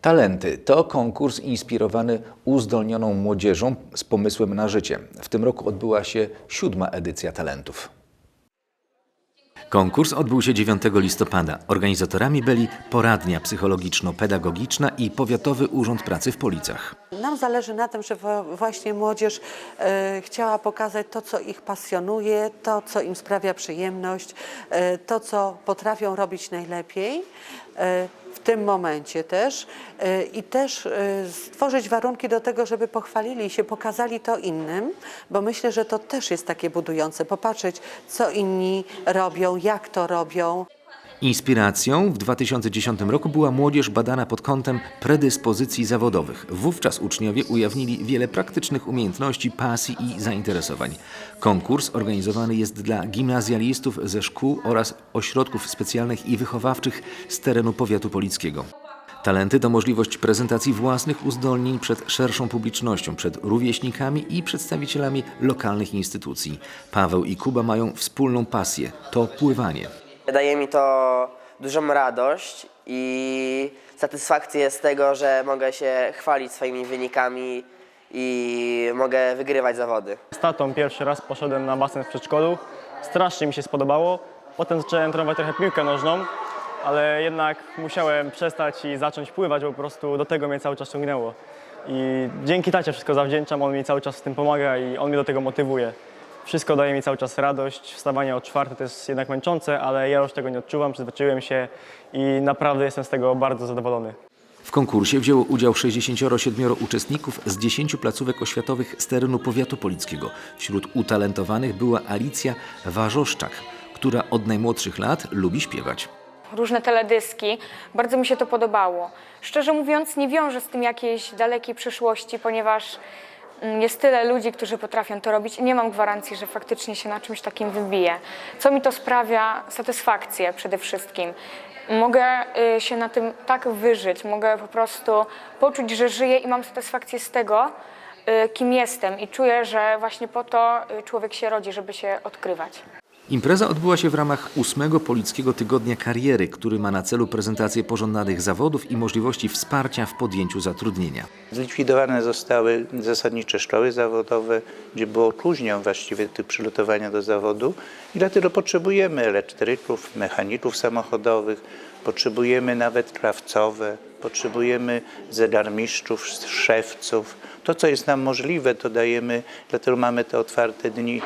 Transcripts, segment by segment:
Talenty to konkurs inspirowany uzdolnioną młodzieżą z pomysłem na życie. W tym roku odbyła się siódma edycja talentów. Konkurs odbył się 9 listopada. Organizatorami byli poradnia psychologiczno-pedagogiczna i Powiatowy Urząd Pracy w Policach. Nam zależy na tym, żeby właśnie młodzież e, chciała pokazać to, co ich pasjonuje, to, co im sprawia przyjemność, e, to, co potrafią robić najlepiej e, w tym momencie też e, i też e, stworzyć warunki do tego, żeby pochwalili się, pokazali to innym, bo myślę, że to też jest takie budujące, popatrzeć, co inni robią, jak to robią. Inspiracją w 2010 roku była młodzież badana pod kątem predyspozycji zawodowych. Wówczas uczniowie ujawnili wiele praktycznych umiejętności, pasji i zainteresowań. Konkurs organizowany jest dla gimnazjalistów ze szkół oraz ośrodków specjalnych i wychowawczych z terenu powiatu polickiego. Talenty to możliwość prezentacji własnych uzdolnień przed szerszą publicznością, przed rówieśnikami i przedstawicielami lokalnych instytucji. Paweł i Kuba mają wspólną pasję to pływanie. Daje mi to dużą radość i satysfakcję z tego, że mogę się chwalić swoimi wynikami i mogę wygrywać zawody. Z tatą pierwszy raz poszedłem na basen w przedszkolu. Strasznie mi się spodobało. Potem zacząłem trenować trochę piłkę nożną, ale jednak musiałem przestać i zacząć pływać, bo po prostu do tego mnie cały czas ciągnęło. I dzięki tacie wszystko zawdzięczam, on mi cały czas w tym pomaga i on mnie do tego motywuje. Wszystko daje mi cały czas radość. Wstawanie o czwartej to jest jednak męczące, ale ja już tego nie odczuwam, przyzwyczaiłem się i naprawdę jestem z tego bardzo zadowolony. W konkursie wzięło udział 67 uczestników z 10 placówek oświatowych z terenu powiatu polickiego. Wśród utalentowanych była Alicja Warzoszczak, która od najmłodszych lat lubi śpiewać. różne teledyski. Bardzo mi się to podobało. Szczerze mówiąc, nie wiążę z tym jakiejś dalekiej przyszłości, ponieważ jest tyle ludzi, którzy potrafią to robić i nie mam gwarancji, że faktycznie się na czymś takim wybiję. Co mi to sprawia? Satysfakcję przede wszystkim. Mogę y, się na tym tak wyżyć, mogę po prostu poczuć, że żyję i mam satysfakcję z tego, y, kim jestem i czuję, że właśnie po to y, człowiek się rodzi, żeby się odkrywać. Impreza odbyła się w ramach ósmego Polickiego Tygodnia Kariery, który ma na celu prezentację pożądanych zawodów i możliwości wsparcia w podjęciu zatrudnienia. Zlikwidowane zostały zasadnicze szkoły zawodowe, gdzie było opóźnią właściwie tych przygotowania do zawodu i dlatego potrzebujemy elektryków, mechaników samochodowych, potrzebujemy nawet krawcowe, potrzebujemy zegarmistrzów, szewców. To, co jest nam możliwe, to dajemy, dlatego mamy te otwarte dni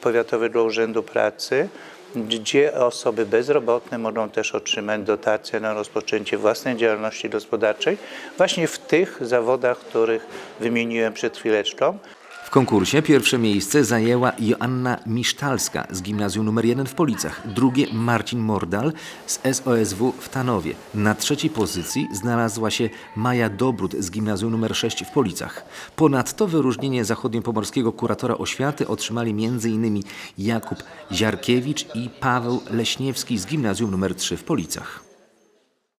Powiatowego Urzędu Pracy, gdzie osoby bezrobotne mogą też otrzymać dotacje na rozpoczęcie własnej działalności gospodarczej, właśnie w tych zawodach, których wymieniłem przed chwileczką. Konkursie pierwsze miejsce zajęła Joanna Misztalska z Gimnazjum nr 1 w Policach, drugie Marcin Mordal z SOSW w Tanowie. Na trzeciej pozycji znalazła się Maja Dobrót z Gimnazjum nr 6 w Policach. Ponadto wyróżnienie zachodniopomorskiego kuratora oświaty otrzymali m.in. Jakub Ziarkiewicz i Paweł Leśniewski z Gimnazjum nr 3 w Policach.